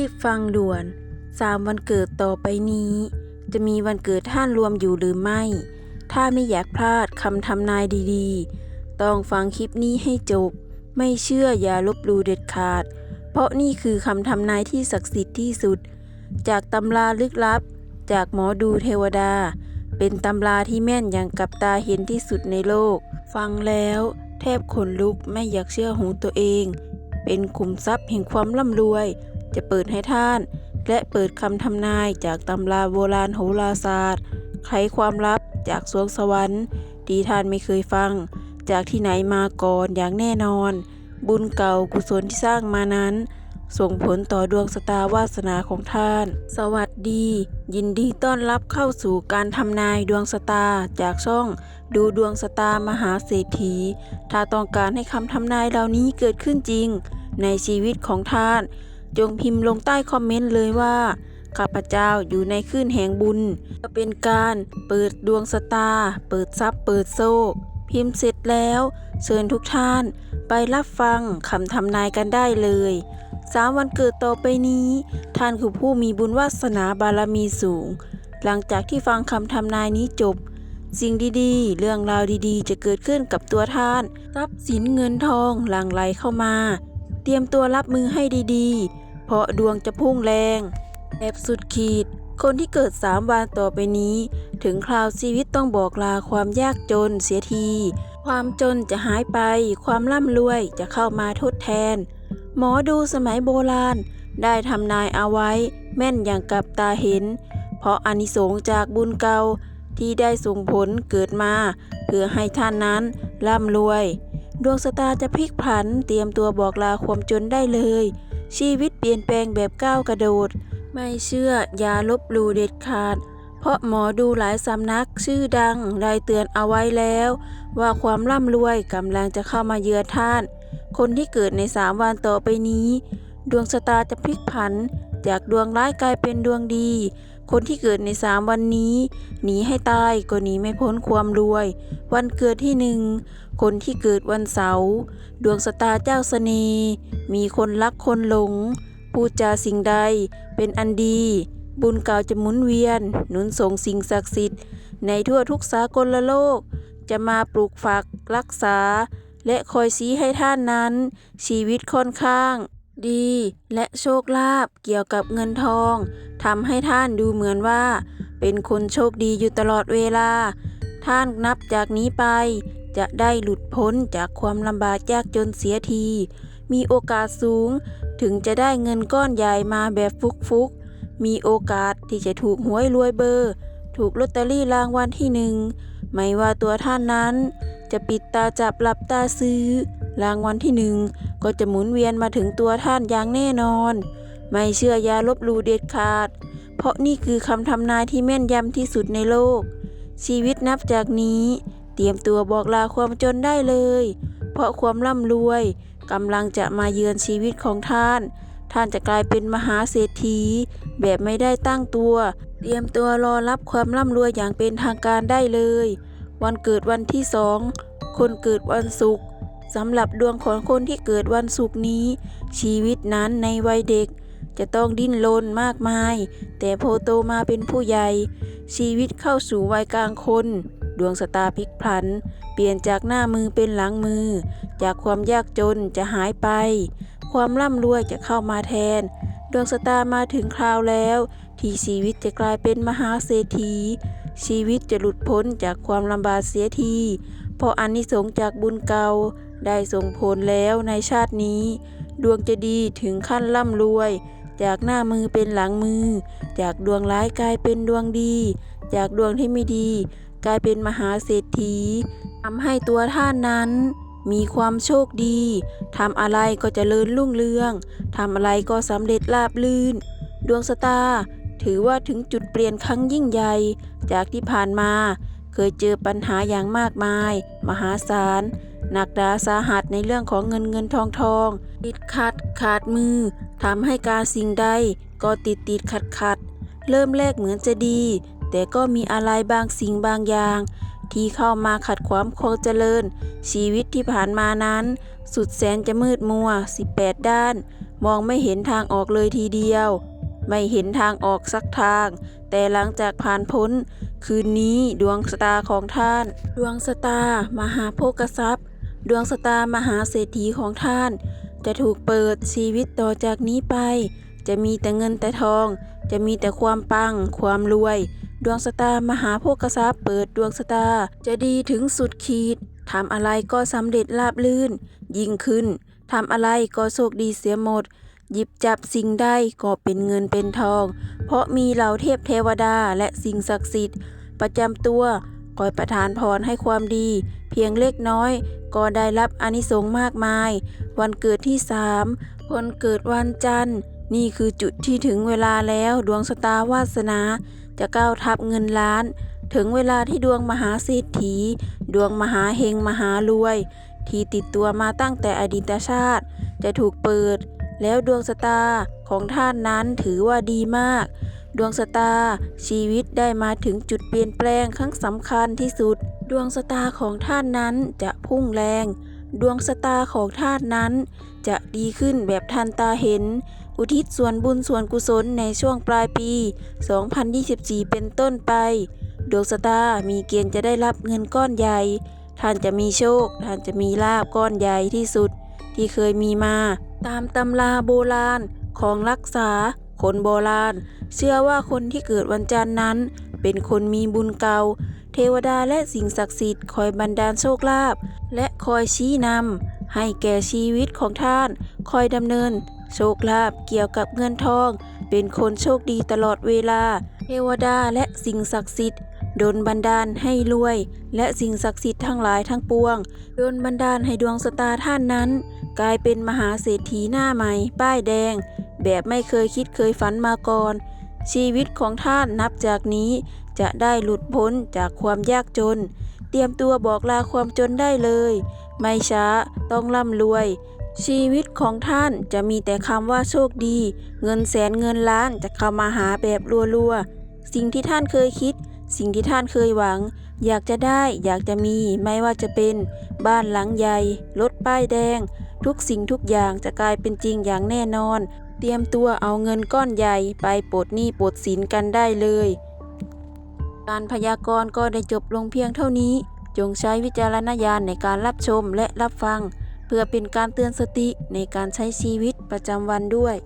รีบฟังด่วนสามวันเกิดต่อไปนี้ จะมีวันเกิดท่านรวมอยู่หรือไม่ ถ้าไม่อยากพลาดคำทำนายดีๆ ต้องฟังคลิปนี้ให้จบ ไม่เชื่ออย่าลบลูเด็ดขาด เพราะนี่คือคำทำนายที่ศักดิ์สิทธิ์ที่สุด จากตำราลึกลับ จากหมอดูเทวดา เป็นตำราที่แม่นอย่างกับตาเห็นที่สุดในโลก ฟังแล้วแทบขนลุกไม่อยากเชื่อหูตัวเอง เป็นขุมทรัพย์แห่งความร่ำรวย จะเปิดให้ท่าน และเปิดคำทำนายจากตำราโบราณโหราศาสตร์ไขความลับจากสวงสวรรค์ที่ท่านไม่เคยฟัง จากที่ไหนมาก่อนอย่างแน่นอน บุญเก่ากุศลที่สร้างมานั้น ส่งผลต่อดวงสตาวาสนาของท่าน สวัสดี ยินดีต้อนรับเข้าสู่การทำนายดวงสตาจากช่อง ดูดวงสตามหาเศรษฐี ถ้าต้องการให้คำทำนายเหล่านี้เกิดขึ้นจริง ในชีวิตของท่าน จงพิมพ์ลงใต้คอมเมนต์เลยว่า ข้าพเจ้าอยู่ในคลื่นแห่งบุญจะเป็นการเปิดดวงสตา เปิดทรัพย์เปิดโซ่ พิมพ์เสร็จแล้ว เชิญทุกท่าน ไปรับฟังคำทำนายกันได้เลยสามวันเกิดต่อไปนี้ ท่านคือผู้มีบุญวาสนาบารมีสูง หลังจากที่ฟังคำทำนายนี้จบ สิ่งดีๆ เรื่องราวดีๆ จะเกิดขึ้นกับตัวท่าน ทรัพย์สินเงินทองหลั่งไหลเข้ามา เตรียมตัวรับมือให้ดีๆ เพราะดวงจะพุ่งแรงแบบสุดขีด คนที่เกิดสามวันต่อไปนี้ ถึงคราวชีวิตต้องบอกลาความยากจนเสียที ความจนจะหายไป ความร่ำรวยจะเข้ามาทดแทน หมอดูสมัยโบราณ ได้ทำนายเอาไว้ แม่นอย่างกับตาเห็น เพราะอานิสงส์จากบุญเก่าที่ได้ส่งผลเกิดมา เพื่อให้ท่านนั้นร่ำรวย ดวงสตาจะพลิกผัน เตรียมตัวบอกลาความจนได้เลย ชีวิตเปลี่ยนแปลงแบบก้าวกระโดด ไม่เชื่ออย่าลบหลู่เด็ดขาด เพราะหมอดูหลายสำนักชื่อดังได้เตือนเอาไว้แล้ว ว่าความร่ำรวยกำลังจะเข้ามาเยือนท่าน คนที่เกิดในสามวันต่อไปนี้ ดวงชะตาจะพลิกผัน จากดวงร้ายกลายเป็นดวงดี คนที่เกิดในสามวันนี้ หนีให้ตายก็หนีไม่พ้นความรวย วันเกิดที่หนึ่งคนที่เกิดวันเสาร์ดวงสตาร์เจ้าเสน่ห์มีคนรักคนหลงพูดจาสิ่งใดเป็นอันดี บุญเก่าจะหมุนเวียน หนุนส่งสิ่งศักดิ์สิทธิ์ ในทั่วทุกสากลโลก จะมาปลูกฝักรักษา และคอยชี้ให้ท่านนั้น ชีวิตค่อนข้าง ดี และโชคลาภเกี่ยวกับเงินทองทำให้ท่านดูเหมือนว่า เป็นคนโชคดีอยู่ตลอดเวลา ท่านนับจากนี้ไป จะได้หลุดพ้นจากความลำบากยากจนเสียที มีโอกาสสูง ถึงจะได้เงินก้อนใหญ่มาแบบฟุกๆ มีโอกาสที่จะถูกหวยรวยเบอร์ ถูกลอตเตอรี่รางวัลที่หนึ่ง ไม่ว่าตัวท่านนั้น จะปิดตาจับหลับตาซื้อ รางวัลที่หนึ่งก็จะหมุนเวียนมาถึงตัวท่านอย่างแน่นอน ไม่เชื่อยาลบหลู่เด็ดขาด เพราะนี่คือคำทำนายที่แม่นยำที่สุดในโลก ชีวิตนับจากนี้ เตรียมตัวบอกลาความจนได้เลย เพราะความร่ำรวยกำลังจะมาเยือนชีวิตของท่าน ท่านจะกลายเป็นมหาเศรษฐี แบบไม่ได้ตั้งตัว เตรียมตัวรอรับความร่ำรวยอย่างเป็นทางการได้เลย วันเกิดวันที่สองคนเกิดวันศุกร์สำหรับดวงของคนที่เกิดวันศุกร์นี้ ชีวิตนั้นในวัยเด็ก จะต้องดิ้นรนมากมาย แต่พอโตมาเป็นผู้ใหญ่ ชีวิตเข้าสู่วัยกลางคน ดวงสตาร์พลิกพลัน เปลี่ยนจากหน้ามือเป็นหลังมือ จากความยากจนจะหายไป ความร่ำรวยจะเข้ามาแทน ดวงสตาร์มาถึงคราวแล้ว ที่ชีวิตจะกลายเป็นมหาเศรษฐี ชีวิตจะหลุดพ้นจากความลำบากเสียที เพราะอานิสงจากบุญเก่าได้ส่งผลแล้วในชาตินี้ ดวงจะดีถึงขั้นร่ำรวย จากหน้ามือเป็นหลังมือ จากดวงร้ายกลายเป็นดวงดี จากดวงที่ไม่ดี กลายเป็นมหาเศรษฐีทำให้ตัวท่านนั้นมีความโชคดี ทำอะไรก็จเจริญรุ่งเรือง ทำอะไรก็สำเร็จราบรื่น ดวงสตาร์ ถือว่าถึงจุดเปลี่ยนครั้งยิ่งใหญ่ จากที่ผ่านมา เคยเจอปัญหาอย่างมากมาย มหาศาลหนักดาสาหัสในเรื่องของเงินเงินทองทองติดขัดขาดมือทำให้การสิ่งใดก็ติดติดขัดขัดเริ่มแรกเหมือนจะดี แต่ก็มีอะไรบางสิ่งบางอย่าง ที่เข้ามาขัดขวางความเจริญ ชีวิตที่ผ่านมานั้น สุดแสนจะมืดมัว 18 ด้าน มองไม่เห็นทางออกเลยทีเดียว ไม่เห็นทางออกสักทาง แต่หลังจากผ่านพ้น คืนนี้ดวงชะตาของท่าน ดวงชะตามหาโภคทรัพย์ ดวงชะตามหาเศรษฐีของท่าน จะถูกเปิดชีวิตต่อจากนี้ไป จะมีแต่เงินแต่ทอง จะมีแต่ความปัง ความรวย ดวงชะตามหาโภคทรัพย์เปิดดวงชะตาจะดีถึงสุดขีดทำอะไรก็สำเร็จราบลื่น ยิ่งขึ้นทำอะไรก็โชคดีเสียหมด หยิบจับสิ่งใดก็เป็นเงินเป็นทอง เพราะมีเหล่าเทพเทวดาและสิ่งศักดิ์สิทธิ์ ประจำตัวคอยประทานพรให้ความดี เพียงเล็กน้อย ก็ได้รับอนิสงส์มากมาย วันเกิดที่สามคนเกิดวันจันทร์ นี่คือจุดที่ถึงเวลาแล้วดวงชะตาวาสนา จะก้าวทับเงินล้าน ถึงเวลาที่ดวงมหาเศรษฐี ดวงมหาเฮงมหารวย ที่ติดตัวมาตั้งแต่อดีตชาติ จะถูกเปิด แล้วดวงชะตาของท่านนั้นถือว่าดีมาก ดวงชะตาชีวิตได้มาถึงจุดเปลี่ยนแปลงครั้งสำคัญที่สุด ดวงชะตาของท่านนั้นจะพุ่งแรง ดวงชะตาของท่านนั้น จะดีขึ้นแบบทันตาเห็น อุทิศส่วนบุญส่วนกุศลในช่วงปลายปี 2024 เป็นต้นไป ดวงชะตามีเกณฑ์จะได้รับเงินก้อนใหญ่ ท่านจะมีโชค ท่านจะมีลาบก้อนใหญ่ที่สุด ที่เคยมีมา ตามตำราโบราณของรักษา คนโบราณ เชื่อว่าคนที่เกิดวันจันทร์นั้น เป็นคนมีบุญเก่า เทวดาและสิ่งศักดิ์สิทธิ์คอยบันดาลโชคลาภและคอยชี้นำให้แก่ชีวิตของท่าน คอยดำเนิน โชคลาภเกี่ยวกับเงินทอง เป็นคนโชคดีตลอดเวลา เทวดาและสิ่งศักดิ์สิทธิ์ดลบันดาลให้รวย และสิ่งศักดิ์สิทธิ์ทั้งหลายทั้งปวงดลบันดาลให้ดวงสตาท่านนั้น กลายเป็นมหาเศรษฐีหน้าใหม่ ป้ายแดง แบบไม่เคยคิดเคยฝันมาก่อน ชีวิตของท่านนับจากนี้จะได้หลุดพ้นจากความยากจน เตรียมตัวบอกลาความจนได้เลย ไม่ช้าต้องร่ำรวย ชีวิตของท่านจะมีแต่คำว่าโชคดี เงินแสนเงินล้านจะเข้ามาหาแบบรัวๆ สิ่งที่ท่านเคยคิด สิ่งที่ท่านเคยหวัง อยากจะได้อยากจะมีไม่ว่าจะเป็นบ้านหลังใหญ่รถป้ายแดง ทุกสิ่งทุกอย่างจะกลายเป็นจริงอย่างแน่นอน เตรียมตัวเอาเงินก้อนใหญ่ไปปลดหนี้ปลดสินกันได้เลย การพยากรณ์ก็ได้จบลงเพียงเท่านี้ จงใช้วิจารณญาณในการรับชมและรับฟัง เพื่อเป็นการเตือนสติในการใช้ชีวิตประจำวันด้วย